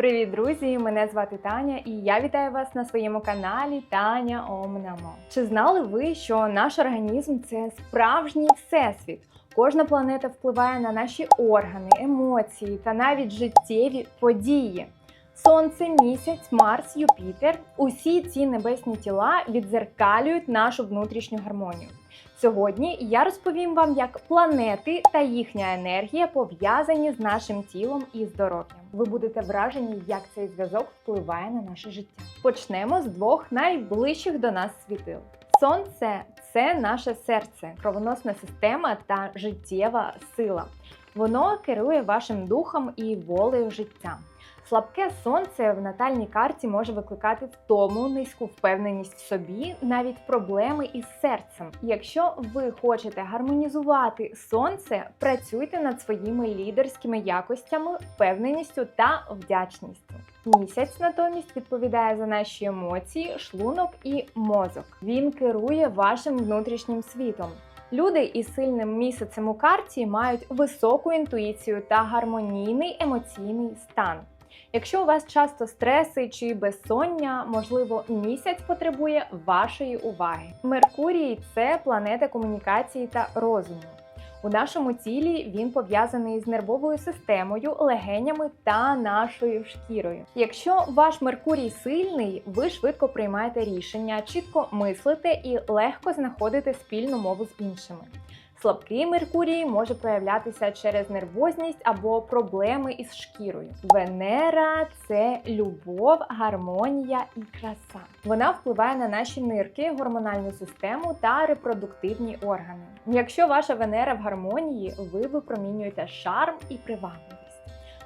Привіт, друзі! Мене звати Таня, і я вітаю вас на своєму каналі Таня Ом Намо. Чи знали ви, що наш організм це справжній всесвіт? Кожна планета впливає на наші органи, емоції та навіть життєві події. Сонце, місяць, Марс, Юпітер усі ці небесні тіла відзеркалюють нашу внутрішню гармонію. Сьогодні я розповім вам, як планети та їхня енергія пов'язані з нашим тілом і здоров'ям. Ви будете вражені, як цей зв'язок впливає на наше життя. Почнемо з двох найближчих до нас світил. Сонце це наше серце, кровоносна система та життєва сила. Воно керує вашим духом і волею життя. Слабке сонце в натальній карті може викликати втому, низьку впевненість в собі, навіть проблеми із серцем. Якщо ви хочете гармонізувати сонце, працюйте над своїми лідерськими якостями, впевненістю та вдячністю. Місяць натомість відповідає за наші емоції, шлунок і мозок. Він керує вашим внутрішнім світом. Люди із сильним місяцем у карті мають високу інтуїцію та гармонійний емоційний стан. Якщо у вас часто стреси чи безсоння, можливо, місяць потребує вашої уваги. Меркурій це планета комунікації та розуму. У нашому тілі він пов'язаний з нервовою системою, легенями та нашою шкірою. Якщо ваш Меркурій сильний, ви швидко приймаєте рішення, чітко мислите і легко знаходите спільну мову з іншими. Слабкий Меркурій може проявлятися через нервозність або проблеми із шкірою. Венера це любов, гармонія і краса. Вона впливає на наші нирки, гормональну систему та репродуктивні органи. Якщо ваша Венера в гармонії, ви випромінюєте шарм і привабливість.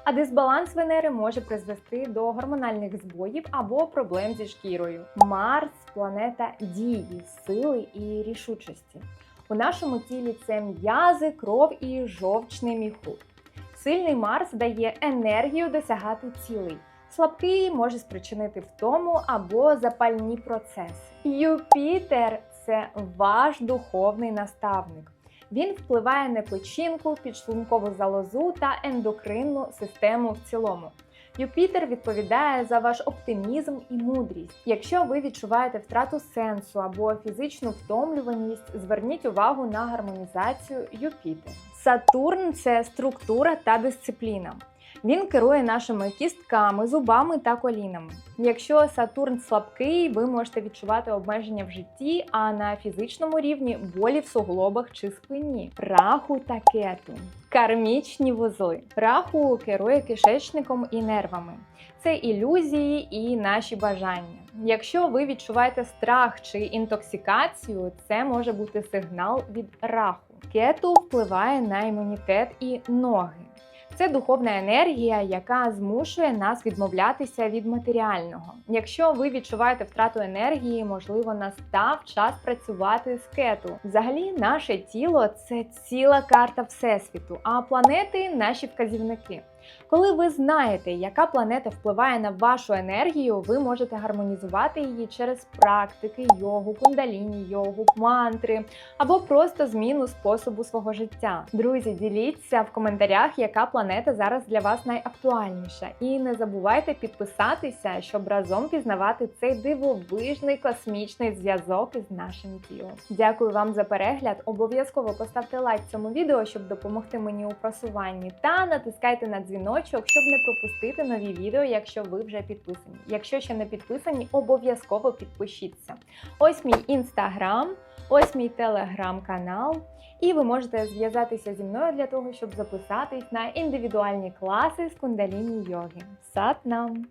А дисбаланс Венери може призвести до гормональних збоїв або проблем зі шкірою. Марс планета дії, сили і рішучості. У нашому тілі це м'язи, кров і жовчний міхур. Сильний Марс дає енергію досягати цілей. Слабкий може спричинити втому або запальні процеси. Юпітер це ваш духовний наставник. Він впливає на печінку, підшлункову залозу та ендокринну систему в цілому. Юпітер відповідає за ваш оптимізм і мудрість. Якщо ви відчуваєте втрату сенсу або фізичну втомлюваність, зверніть увагу на гармонізацію Юпітера. Сатурн це структура та дисципліна. Він керує нашими кістками, зубами та колінами. Якщо Сатурн слабкий, ви можете відчувати обмеження в житті, а на фізичному рівні болі в суглобах чи спині, раху та кету, кармічні вузли. Раху керує кишечником і нервами. Це ілюзії і наші бажання. Якщо ви відчуваєте страх чи інтоксикацію, це може бути сигнал від раху. Кету впливає на імунітет і ноги. Це духовна енергія, яка змушує нас відмовлятися від матеріального. Якщо ви відчуваєте втрату енергії, можливо, настав час працювати з кету. Взагалі, наше тіло це ціла карта всесвіту, а планети наші вказівники. Коли ви знаєте, яка планета впливає на вашу енергію, ви можете гармонізувати її через практики, йогу, кундаліні, йогу, мантри або просто зміну способу свого життя. Друзі, діліться в коментарях, яка планета зараз для вас найактуальніша. І не забувайте підписатися, щоб разом пізнавати цей дивовижний космічний зв'язок із нашим тілом. Дякую вам за перегляд. Обов'язково поставте лайк цьому відео, щоб допомогти мені у просуванні, та натискайте на дзвіночок, щоб не пропустити нові відео, якщо ви вже підписані. Якщо ще не підписані, обов'язково підпишіться. Ось мій інстаграм, ось мій телеграм-канал. І ви можете зв'язатися зі мною для того, щоб записатись на індивідуальні класи з кундаліні йоги. Сат нам!